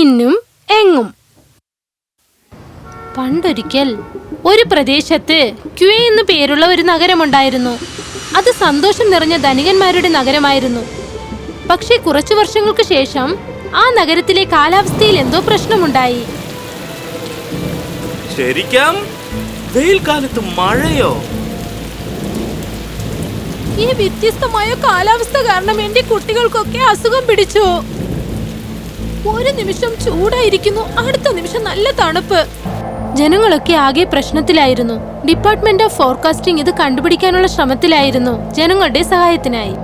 ഇന്നും എങ്ങും. പണ്ടൊരിക്കൽ ഒരു പ്രദേശത്ത് ക്യൂ എന്ന് പേരുള്ള ഒരു നഗരമുണ്ടായിരുന്നു. അത് സന്തോഷം നിറഞ്ഞ ധനികന്മാരുടെ നഗരമായിരുന്നു. പക്ഷേ കുറച്ചു വർഷങ്ങൾക്ക് ശേഷം ആ നഗരത്തിലെ കാലാവസ്ഥയിൽ എന്തോ പ്രശ്നമുണ്ടായി. ശരിക്കും? വെയിൽ കാലത്ത് മഴയോ? ഈ വ്യത്യസ്തമായ കാലാവസ്ഥ കാരണം എന്റെ കുട്ടികൾക്കൊക്കെ അസുഖം പിടിച്ചു. ഒരു നിമിഷം ചൂടായിരിക്കുന്നു. അടുത്ത നിമിഷം നല്ല തണുപ്പ്. ജനങ്ങളൊക്കെ ആകെ പ്രശ്നത്തിലായിരുന്നു. ഡിപ്പാർട്ട്മെന്റ് ഓഫ് ഫോർകാസ്റ്റിംഗ് ഇത് കണ്ടുപിടിക്കാനുള്ള ശ്രമത്തിലായിരുന്നു. ജനങ്ങളുടെ സഹായത്തിനായി.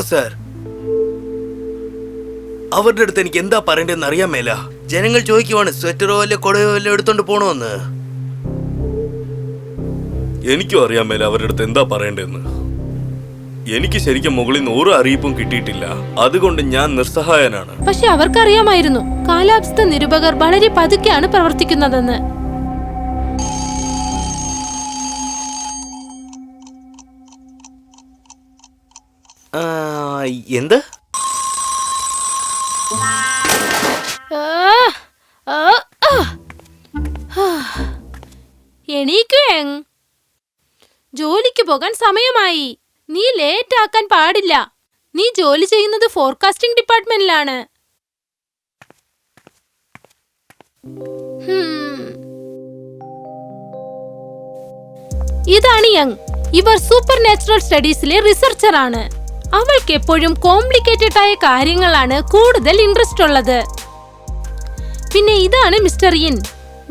സാർ. അവരുടെ അടുത്ത് എനിക്ക് എന്താ പറയണ്ടെന്ന് അറിയാൻ മേല. ജനങ്ങൾ ചോദിക്കുവാണ് സ്വെറ്ററോ അല്ലെ കൊടയോ അല്ലെ എടുത്തോണ്ട് പോണോന്ന്. എനിക്കും അറിയാൻ മേല അവരുടെ അടുത്ത് എന്താ പറയണ്ടെന്ന് എനിക്ക് ശരിക്കും മുകളിൽ നിന്ന് ഒരു അറിയിപ്പും കിട്ടിയിട്ടില്ല. അതുകൊണ്ട് ഞാൻ നിസ്സഹായനാണ്. പക്ഷെ അവർക്കറിയാമായിരുന്നു കാലാവസ്ഥ നിരൂപകർ വളരെ പതുക്കെയാണ് പ്രവർത്തിക്കുന്നതെന്ന്. ആ, എന്ത്. ഹാ. ജോലിക്ക് പോകാൻ സമയമായി. നീ ലേറ്റ് ആക്കാൻ പാടില്ല. നീ ജോലി ചെയ്യുന്നത് ഫോർകാസ്റ്റിംഗ് ഡിപ്പാർട്ട്മെന്റിലാണ്. ഇതാണ് യങ്. ഇവർ സൂപ്പർ നാച്ചുറൽ സ്റ്റഡീസിലെ റിസർച്ചർ ആണ്. അവൾക്ക് എപ്പോഴും കോംപ്ലിക്കേറ്റഡ് ആയ കാര്യങ്ങളാണ് കൂടുതൽ ഇൻട്രസ്റ്റ് ഉള്ളത്. പിന്നെ ഇതാണ് മിസ്റ്റർ ഇൻ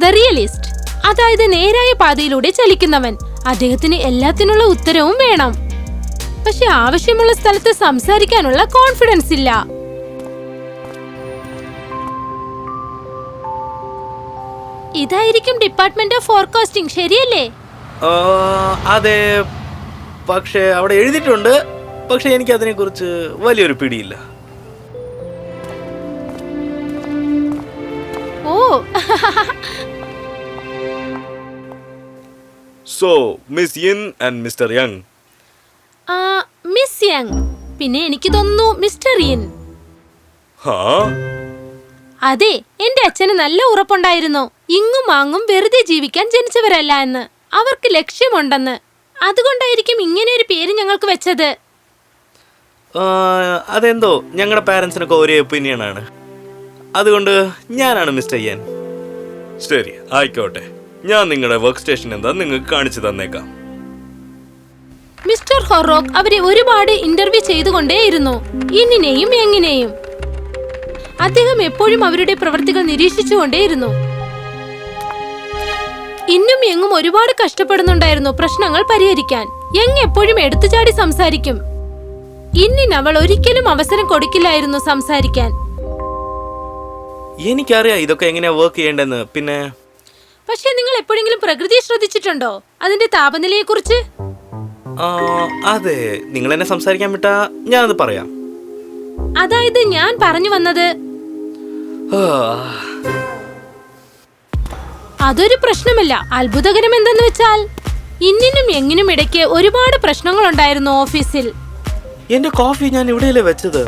ദ റിയലിസ്റ്റ് അതായത് നേരായ പാതയിലൂടെ ചലിക്കുന്നവൻ. അദ്ദേഹത്തിന് എല്ലാത്തിനുള്ള ഉത്തരവും വേണം. പക്ഷെ ആവശ്യമുള്ള സ്ഥലത്ത് സംസാരിക്കാനുള്ള കോൺഫിഡൻസ് ഇല്ല. ഇതായിരിക്കും ഡിപ്പാർട്ട്മെന്റ് ഓഫ് ഫോർകാസ്റ്റിംഗ് ശരിയല്ലേ? അതെ. പക്ഷേ അവിടെ എഴുതിയിട്ടുണ്ട്. പക്ഷേ എനിക്ക് അതിനെ കുറിച്ച് വലിയൊരു പിടിയില്ല. ഓ. So miss Yin and mister Yang miss പിന്നെ എനിക്ക് തോന്നുന്നു മിസ്റ്റർ ഇൻ ഹാ? അതെ എന്റെ അച്ഛന് നല്ല ഉറപ്പുണ്ടായിരുന്നു. ഇങ്ങും മാങ്ങും വെറുതെ ജീവിക്കാൻ ജനിച്ചവരല്ല എന്ന്. അവർക്ക് ലക്ഷ്യമുണ്ടെന്ന്. അതുകൊണ്ടായിരിക്കും ഇങ്ങനെ ഒരു പേര് ഞങ്ങൾക്ക് വെച്ചത്. അതെന്തോ? ഞങ്ങളുടെ പാരൻസിനൊക്കെ ഒരേ ഒപ്പീനിയൻ ആണ്. അതുകൊണ്ട് ഞാനാണ് മിസ്റ്റർ യൻ ശരി ആയിക്കോട്ടെ. ഞാൻ നിങ്ങളുടെ വർക്ക് സ്റ്റേഷൻ എന്താ നിങ്ങൾക്ക് കാണിച്ചു തന്നേക്കാം. ഹൊറോക്ക് അവരെ ഒരുപാട് ഇന്റർവ്യൂ ചെയ്തുകൊണ്ടേയിരുന്നു. ഇന്നിനെയും എങ്ങിനെയും. അദ്ദേഹം എപ്പോഴും അവരുടെ പ്രവൃത്തികൾ നിരീക്ഷിച്ചുകൊണ്ടേയിരുന്നു. ഇന്നും എങ്ങും ഒരുപാട് കഷ്ടപ്പെടുന്നുണ്ടായിരുന്നു പ്രശ്നങ്ങൾ പരിഹരിക്കാൻ. യങ് എപ്പോഴും എടുത്തുചാടി സംസാരിക്കും. ഇന്നിന് അവൾ ഒരിക്കലും അവസരം കൊടുക്കില്ലായിരുന്നു സംസാരിക്കാൻ. എനിക്കറിയാം ഇതൊക്കെ എങ്ങനെയാ വർക്ക് ചെയ്യേണ്ടെന്ന് പിന്നെ? പക്ഷെ നിങ്ങൾ എപ്പോഴെങ്കിലും പ്രകൃതിയെ ശ്രദ്ധിച്ചിട്ടുണ്ടോ? അതിന്റെ താപനിലയെ കുറിച്ച് ആ, അതെ നിങ്ങൾ എന്നെ സംസാരിക്കാൻ വിട്ടാ ഞാനത് പറയാം. അതായത് ഞാൻ പറഞ്ഞു വന്നത് അതൊരു പ്രശ്നമല്ല. അത്ഭുതകരം എന്തെന്ന് വെച്ചാൽ ഇന്നിനും എങ്ങിനും ഇടയ്ക്ക് ഒരുപാട് പ്രശ്നങ്ങൾ ഉണ്ടായിരുന്നു ഓഫീസിൽ. എന്റെ കോഫി ഞാൻ ഇവിടെയല്ലേ വെച്ചത്?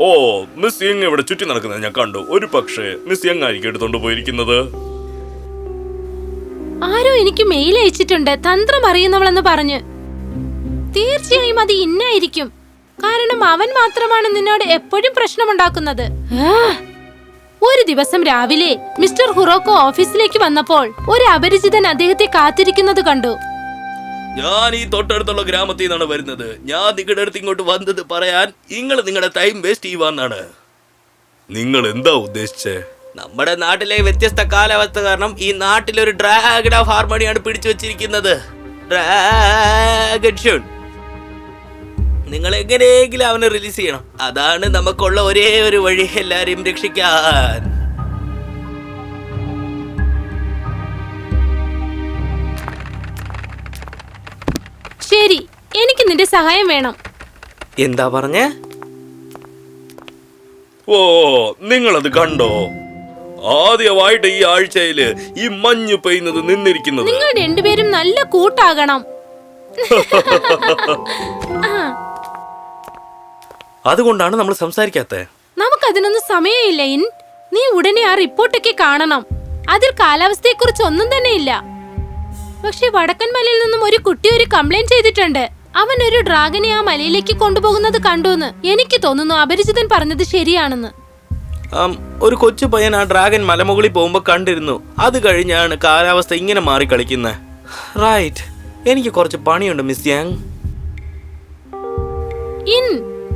ഓ മിസ് യങ് ഇവിടെ ചുറ്റി നടക്കുന്നത് ഞാൻ കണ്ടു. ഒരു പക്ഷേ മിസ് യങ് ആയിരിക്കും എടുത്തോണ്ട് പോയിരിക്കുന്നത്. ആരോ എനിക്ക് മെയിൽ അയച്ചിട്ടുണ്ട്. തന്ത്രം അറിയുന്നവളെന്ന് പറഞ്ഞ്. തീർച്ചയായും അത് ഇന്നായിരിക്കും. കാരണം അവൻ മാത്രമാണ് നിന്നോട് എപ്പോഴും പ്രശ്നമുണ്ടാക്കുന്നത്! ഒരു ദിവസം രാവിലെ മിസ്റ്റർ ഹുറോക്കോ ഓഫീസിലേക്ക് വന്നപ്പോൾ ഒരു അപരിചിതൻ അദ്ദേഹത്തെ കാത്തിരിക്കുന്നത് കണ്ടു. ഞാൻ ഈ തൊട്ടടുത്തുള്ള ഗ്രാമത്തിൽ നിന്നാണ് വരുന്നത്. ഞാൻ നിങ്ങളുടെ അടുത്ത് ഇങ്ങോട്ട് വന്നത് പറയാൻ നിങ്ങൾ നിങ്ങളുടെ ടൈം വേസ്റ്റ് ചെയ്യുവാന്നാണ്. നിങ്ങൾ എന്താ ഉദ്ദേശിച്ചേ? നമ്മുടെ നാട്ടിലെ വ്യത്യസ്ത കാലാവസ്ഥ കാരണം ഈ നാട്ടിലൊരു ഡ്രാഗൺ ഓഫ് ഹാർമോണിയാണ് പിടിച്ചു വെച്ചിരിക്കുന്നത്. ഡ്രാഗൺ ഷൂൺ നിങ്ങൾ എങ്ങനെയെങ്കിലും അവനെ റിലീസ് ചെയ്യണം. അതാണ് നമുക്കുള്ള ഒരേ ഒരു വഴി. എല്ലാരെയും രക്ഷിക്കാൻ. ശരി എനിക്ക് നിന്റെ സഹായം വേണം. എന്താ പറഞ്ഞേ? ഓ നിങ്ങളത് കണ്ടോ? ആദ്യമായിട്ട് ഈ ആഴ്ചയിൽ ഈ മഞ്ഞ് പെയ്യുന്നത് നിന്നിരിക്കുന്നത്. നിങ്ങൾ രണ്ടുപേരും നല്ല കൂട്ടാകണം. അതുകൊണ്ടാണ് നമ്മൾ സംസാരിക്കാത്ത. നമുക്ക് അതിനൊന്നും സമയമില്ല ഇൻ. നീ ഉടനെ ആ റിപ്പോർട്ടൊക്കെ കാണണം. അതിൽ കാലാവസ്ഥയെക്കുറിച്ച് ഒന്നും തന്നെ ഇല്ല. പക്ഷെ വടക്കൻ മലയിൽ നിന്നും ഒരു കുട്ടി ഒരു കംപ്ലൈന്റ് ചെയ്തിട്ടുണ്ട്. അവൻ ഒരു ഡ്രാഗനെ ആ മലയിലേക്ക് കൊണ്ടുപോകുന്നത് കണ്ടുവെന്ന് എനിക്ക് തോന്നുന്നു അപരിചിതൻ പറഞ്ഞത് ശരിയാണെന്ന്. ഒരു കൊച്ചു പയ്യൻ ആ ഡ്രാഗൻ മലമുകളിൽ പോകുമ്പോൾ കണ്ടിരുന്നു. അത് കഴിഞ്ഞാണ് കാലാവസ്ഥ ഇങ്ങനെ മാറി കളിക്കുന്നത് റൈറ്റ് എനിക്ക് കുറച്ച് പണിയുണ്ട് മിസ് യാങ്. In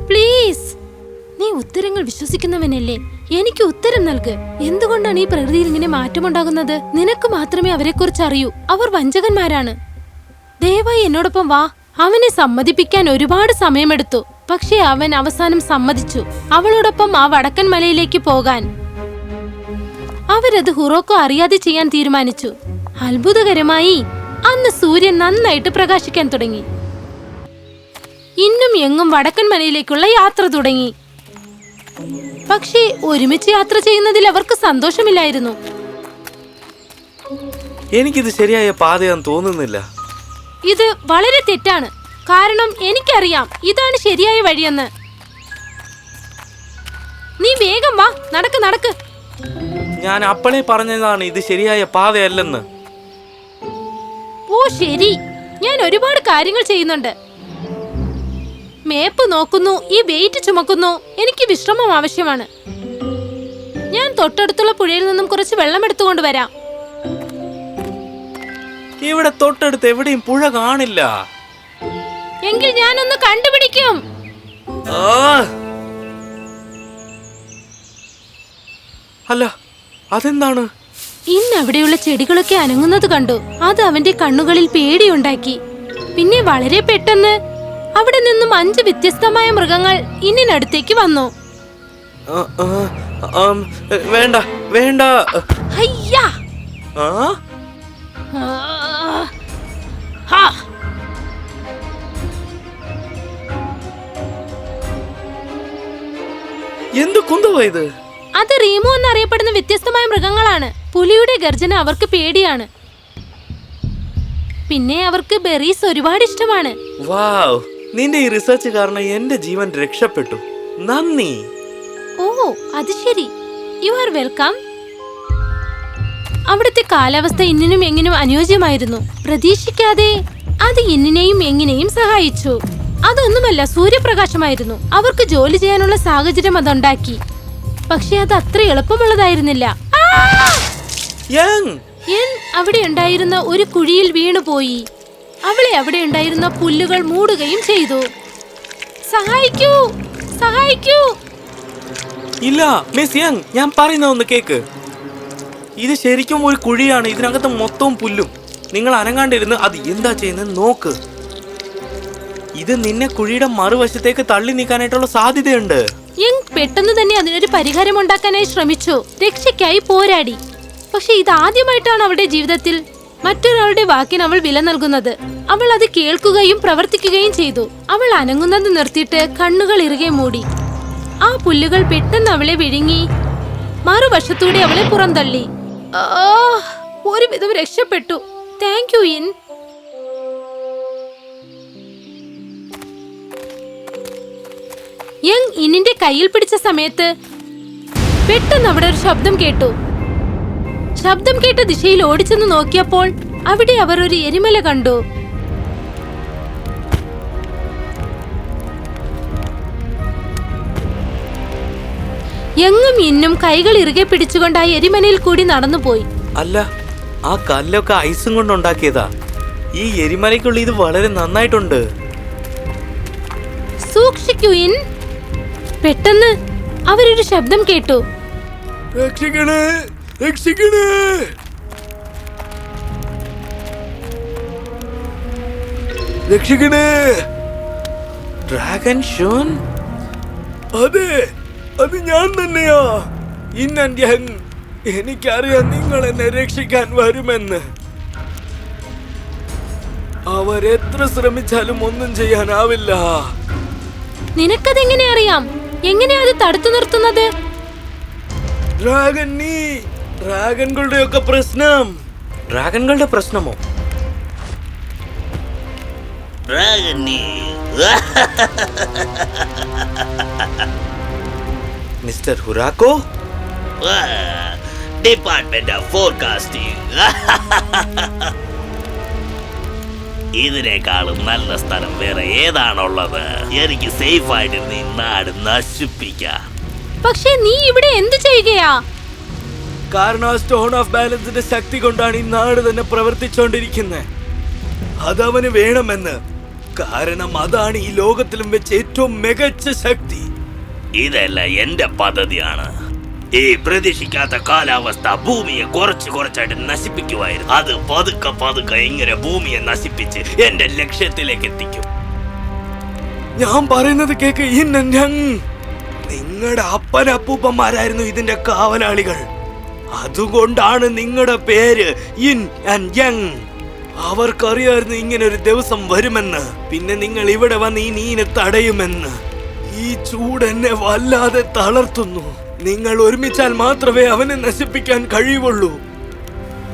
please. നീ ഉത്തരങ്ങൾ വിശ്വസിക്കുന്നവനല്ലേ? എനിക്ക് ഉത്തരം നൽക്. എന്തുകൊണ്ടാണ് ഈ പ്രകൃതിയിൽ ഇങ്ങനെ മാറ്റമുണ്ടാകുന്നത്? നിനക്ക് മാത്രമേ അവരെക്കുറിച്ച് അറിയൂ. അവർ വഞ്ചകന്മാരാണ്. ദയവായി എന്നോടൊപ്പം വാ. അവനെ സമ്മതിപ്പിക്കാൻ ഒരുപാട് സമയമെടുത്തു. പക്ഷേ അവൻ അവസാനം സമ്മതിച്ചു. അവളോടൊപ്പം ആ വടക്കൻ മലയിലേക്ക് പോകാൻ. അവരത് ഹുറോക്കോ അറിയാതെ ചെയ്യാൻ തീരുമാനിച്ചു. അത്ഭുതകരമായി അന്ന് സൂര്യൻ നന്നായിട്ട് പ്രകാശിക്കാൻ തുടങ്ങി. ഇന്നും എങ്ങും വടക്കൻ മലയിലേക്കുള്ള യാത്ര തുടങ്ങി. പക്ഷേ ഒരുമിച്ച് യാത്ര ചെയ്യുന്നതിൽ അവർക്ക് സന്തോഷമില്ലായിരുന്നു. എനിക്കിത് ശരിയായ പാതയാന്ന് തോന്നുന്നില്ല. ഇത് വളരെ തെറ്റാണ്. കാരണം എനിക്കറിയാം ഇതാണ് ശരിയായ വഴിയെന്ന്. നീ വേഗം വാ നടക്ക് നടക്ക്. ഞാൻ അപ്പളേ പറഞ്ഞതാണ് ഇത് ശരിയായ പാതയല്ലെന്ന്. ഓ ശരി. ഞാൻ ഒരുപാട് കാര്യങ്ങൾ ചെയ്യുന്നുണ്ട്. മേപ്പ് നോക്കുന്നു ഈ വെയിറ്റ് ചുമക്കുന്നു. എനിക്ക് വിശ്രമം ആവശ്യമാണ്. ഞാൻ തൊട്ടടുത്തുള്ള പുഴയിൽ നിന്നും കുറച്ച് വെള്ളം എടുത്തുകൊണ്ട് വരാം. ഇവിടെ തൊട്ടടുത്ത് എവിടെയും പുഴ കാണില്ല. എങ്കിൽ ഞാനൊന്ന് കണ്ടുപിടിക്കും! അല്ല അതെന്താണ്? ഇന്ന് അവിടെയുള്ള ചെടികളൊക്കെ അനങ്ങുന്നത് കണ്ടു. അത് അവന്റെ കണ്ണുകളിൽ പേടിയുണ്ടാക്കി. പിന്നെ വളരെ പെട്ടെന്ന് അവിടെ നിന്നും അഞ്ച് വ്യത്യസ്തമായ മൃഗങ്ങൾ ഇന്നിനടുത്തേക്ക് വന്നു. വേണ്ട വേണ്ട. അയ്യാ ആ. കുന്തവാ ഇത് അത് റീമു എന്നറിയപ്പെടുന്ന വ്യത്യസ്തമായ മൃഗങ്ങളാണ്. പുലിയുടെ ഗർജന അവർക്ക് പേടിയാണ്. പിന്നെ അവർക്ക് ബെറീസ് ഒരുപാട് ഇഷ്ടമാണ്. വാവ്. നിന്റെ ഈ റിസർച്ച് കാരണം എന്റെ ജീവൻ രക്ഷപ്പെട്ടു. നന്ദി. ഓ അത് ശരി. യു ആർ വെൽക്കം അവിടുത്തെ കാലാവസ്ഥ ഇന്നിനും എങ്ങിനും അനുയോജ്യമായിരുന്നു. പ്രതീക്ഷിക്കാതെ അത് ഇന്നിനെയും എങ്ങിനെയും സഹായിച്ചു. അതൊന്നുമല്ല സൂര്യപ്രകാശമായിരുന്നു. അവർക്ക് ജോലി ചെയ്യാനുള്ള സാഹചര്യം അതുണ്ടാക്കി. പക്ഷെ അത് അത്ര എളുപ്പമുള്ളതായിരുന്നില്ല. എൻ അവിടെ ഉണ്ടായിരുന്ന ഒരു കുഴിയിൽ വീണുപോയി. അവളെ അവിടെ ഉണ്ടായിരുന്ന പുല്ലുകൾ മൂടുകയും ചെയ്തു. സഹായിക്കൂ! സഹായിക്കൂ! ഇല്ല മിസ് യങ് ഞാൻ പറയുന്ന ഒന്ന് കേക്ക്. ഇത് ശരിക്കും ഒരു കുഴിയാണ് ഇതിനകത്ത് മൊത്തവും പുല്ലും. നിങ്ങൾ അനങ്ങാണ്ടിരുന്ന് അത് എന്താ ചെയ്യുന്നത് നോക്ക്. ഇത് നിന്നെ കുഴിയുടെ മറുവശത്തേക്ക് തള്ളി നീക്കാനായിട്ടുള്ള സാധ്യതയുണ്ട്. യങ് പെട്ടെന്ന് തന്നെ അതിനൊരു പരിഹാരം ഉണ്ടാക്കാനായി ശ്രമിച്ചു. രക്ഷയ്ക്കായി പോരാടി. പക്ഷെ ഇത് ആദ്യമായിട്ടാണ് അവളുടെ ജീവിതത്തിൽ മറ്റൊരാളുടെ വാക്കിന് അവൾ വില നൽകുന്നത്. അവൾ അത് കേൾക്കുകയും പ്രവർത്തിക്കുകയും ചെയ്തു. അവൾ അനങ്ങുന്നത് നിർത്തിയിട്ട് കണ്ണുകൾ ഇറുകെ മൂടി. ആ പുല്ലുകൾ പെട്ടെന്ന് അവളെ വിഴുങ്ങി മറുവശത്തൂടെ അവളെ പുറന്തള്ളി. ഒരുവിധം രക്ഷപ്പെട്ടു. Thank you in. യങ് ഇന്നിന്റെ കയ്യിൽ പിടിച്ച സമയത്ത് പെട്ടെന്ന് അവിടെ ഒരു ശബ്ദം കേട്ടു. ശബ്ദം കേട്ട ദിശയിൽ ഓടിച്ചെന്ന് നോക്കിയപ്പോൾ അവിടെ അവർ ഒരു എരിമല കണ്ടു. യങ്ങും ഇന്നും കൈകൾ ഇറുകെ പിടിച്ചുകൊണ്ട് ആ എരിമലയിൽ കൂടി നടന്നുപോയി. അല്ല ആ കല്ലൊക്കെ ഐസും കൊണ്ട് ഉണ്ടാക്കിയതാ. ഈ എരിമലയ്ക്കുള്ള ഇത് വളരെ നന്നായിട്ടുണ്ട്. സൂക്ഷിക്കൂ ഇൻ. പെട്ടെന്ന് അവരൊരു ശബ്ദം കേട്ടു. രക്ഷിക്കണേ രക്ഷിക്കണേ. രക്ഷിക്കണേ. ഡ്രാഗൺ ഷോൻ? അതെ അത് ഞാൻ തന്നെയാ. ഇന്നൻ എനിക്കറിയാം നിങ്ങൾ എന്നെ രക്ഷിക്കാൻ വരുമെന്ന്. അവരെത്ര ശ്രമിച്ചാലും ഒന്നും ചെയ്യാനാവില്ല. നിനക്കതെങ്ങനെ അറിയാം? എങ്ങനെയാ അത് തടുത്തു നിർത്തുന്നത്? ഡ്രാഗൻ നീ ഡ്രാഗൺകളുടെ ഒക്കെ പ്രശ്നം. ഡ്രാഗൺകളുടെ പ്രശ്നമോ? മിസ്റ്റർ ഹുറാക്കോ ഡിപ്പാർട്ട്മെന്റ് ഓഫ് ഫോർകാസ്റ്റിംഗ്. ഇതിനേക്കാളും നല്ല സ്ഥലം വേറെ ഏതാണുള്ളത്? എനിക്ക് സേഫ് ആയിട്ടിരുന്ന് ഈ നാട് നശിപ്പിക്കാം. പക്ഷേ നീ ഇവിടെ എന്തു ചെയ്യുകയാ? കാരണം ആ സ്റ്റോൺ ഓഫ് ബാലൻസിന്റെ ശക്തി കൊണ്ടാണ് ഈ നാട് തന്നെ പ്രവർത്തിച്ചുകൊണ്ടിരിക്കുന്നത് അതവന് വേണമെന്ന്. കാരണം അതാണ് ഈ ലോകത്തിലും വെച്ച് ഏറ്റവും മികച്ച ശക്തി. ഇതല്ല എന്റെ പദ്ധതിയാണ്. ഈ പ്രതീക്ഷിക്കാത്ത കാലാവസ്ഥ ഭൂമിയെ കുറച്ച് കുറച്ചായിട്ട് നശിപ്പിക്കുമായിരുന്നു അത് പതുക്കെ പതുക്കെ ഇങ്ങനെ ഭൂമിയെ നശിപ്പിച്ച് എന്റെ ലക്ഷ്യത്തിലേക്ക് എത്തിക്കും. ഞാൻ പറയുന്നത് കേക്ക് നിങ്ങളുടെ അപ്പൻ അപ്പൂപ്പന്മാരായിരുന്നു ഇതിന്റെ കാവലാളികൾ. അതുകൊണ്ടാണ് നിങ്ങളുടെ പേര് ഇൻ ആൻഡ് അവർക്കറിയായിരുന്നു ഇങ്ങനെ ഒരു ദിവസം വരുമെന്ന്. പിന്നെ നിങ്ങൾ ഇവിടെ വന്ന് ഈ നീനെ തടയുമെന്ന്. ഈ ചൂട് എന്നെ വല്ലാതെ തളർത്തുന്നു. നിങ്ങൾ ഒരുമിച്ചാൽ മാത്രമേ അവനെ നശിപ്പിക്കാൻ കഴിയുള്ളൂ.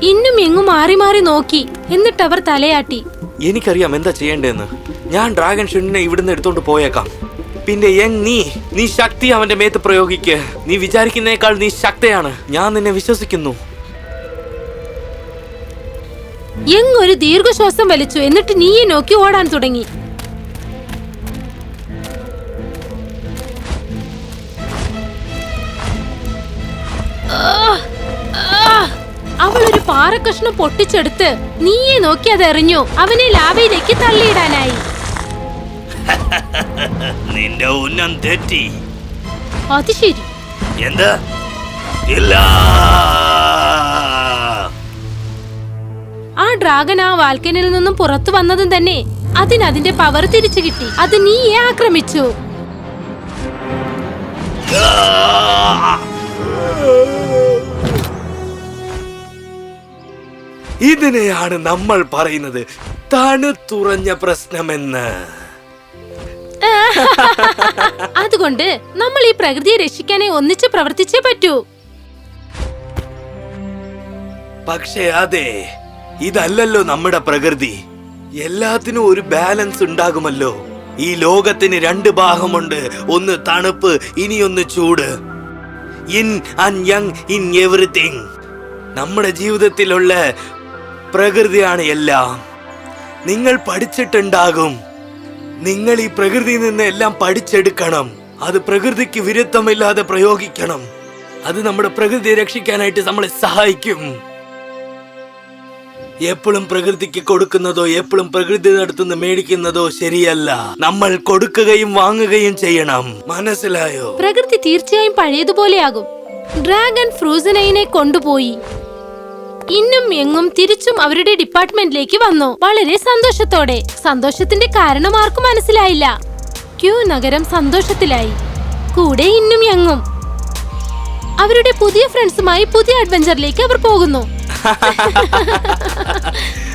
ഇന്നും എങ്ങും മാറി മാറി നോക്കി. എന്നിട്ട് അവർ തലയാട്ടി. എനിക്കറിയാം എന്താ ചെയ്യേണ്ടതെന്ന്. ഞാൻ ഡ്രാഗൺ ഷുണ്ടിനെ ഇവിടുന്ന് എടുത്തോണ്ട് പോയേക്കാം. പിന്നെ യങ് നീ നീ ശക്തി അവന്റെ മേത്ത് പ്രയോഗിക്ക്. നീ വിചാരിക്കുന്നേക്കാൾ നീ ശക്തയാണ്. ഞാൻ നിന്നെ വിശ്വസിക്കുന്നു. യങ് ഒരു ദീർഘശ്വാസം വലിച്ചു. എന്നിട്ട് നീയെ നോക്കി ഓടാൻ തുടങ്ങി. പാറക്കഷ്ണം പൊട്ടിച്ചെടുത്ത് നീയെ നോക്കി അത് എറിഞ്ഞു അവനെ ലാവയിലേക്ക് തള്ളിയിടാനായി. നിന്റെ ഉന്നം തെറ്റി. അത് ശരി. എന്താ? ഇല്ല. ആ ഡ്രാഗൻ ആ വാൽക്കനിൽ നിന്നും പുറത്തു വന്നതും തന്നെ അതിന് അതിന്റെ പവർ തിരിച്ചു കിട്ടി. അത് നീയെ ആക്രമിച്ചു. ഇതിനെയാണ് നമ്മൾ പറയുന്നത് തണുത്തുറഞ്ഞ പ്രശ്നമെന്ന്. അതുകൊണ്ട് നമ്മൾ ഈ പ്രകൃതിയെ രക്ഷിക്കാനെ ഒന്നിച്ച് പ്രവർത്തിച്ചേ പറ്റൂ. പക്ഷേ അതെ ഇതല്ലല്ലോ നമ്മുടെ പ്രകൃതി. എല്ലാത്തിനും ഒരു ബാലൻസ് ഉണ്ടാകുമല്ലോ. ഈ ലോകത്തിന് രണ്ട് ഭാഗമുണ്ട്. ഒന്ന് തണുപ്പ് ഇനിയൊന്ന് ചൂട്. Yin and Yang in everything. നമ്മുടെ ജീവിതത്തിലുള്ള പ്രകൃതിയാണ് എല്ലാം. നിങ്ങൾ പഠിച്ചിട്ടുണ്ടാകും. നിങ്ങൾ ഈ പ്രകൃതിയിൽ നിന്ന് എല്ലാം പഠിച്ചെടുക്കണം. അത് പ്രകൃതിക്ക് വിരുദ്ധമില്ലാതെ പ്രയോഗിക്കണം. അത് നമ്മുടെ പ്രകൃതിയെ രക്ഷിക്കാനായിട്ട് നമ്മളെ സഹായിക്കും. എപ്പോഴും പ്രകൃതിക്ക് കൊടുക്കുന്നതോ എപ്പോഴും പ്രകൃതി നടത്തുന്ന മേടിക്കുന്നതോ ശരിയല്ല. നമ്മൾ കൊടുക്കുകയും വാങ്ങുകയും ചെയ്യണം. മനസ്സിലായോ? പ്രകൃതി തീർച്ചയായും പഴയതുപോലെയാകും. ഡ്രാഗൺ ഫ്രൂസനൈനെ കൊണ്ടുപോയി. ഇന്നും എങ്ങും തിരിച്ചും അവരുടെ ഡിപ്പാർട്ട്മെന്റിലേക്ക് വന്നു. വളരെ സന്തോഷത്തോടെ. സന്തോഷത്തിന്റെ കാരണം ആർക്കും മനസ്സിലായില്ല. ക്യൂ നഗരം സന്തോഷത്തിലായി. കൂടെ ഇന്നും എങ്ങും. അവരുടെ പുതിയ ഫ്രണ്ട്സുമായി പുതിയ അഡ്വഞ്ചറിലേക്ക് അവർ പോകുന്നു.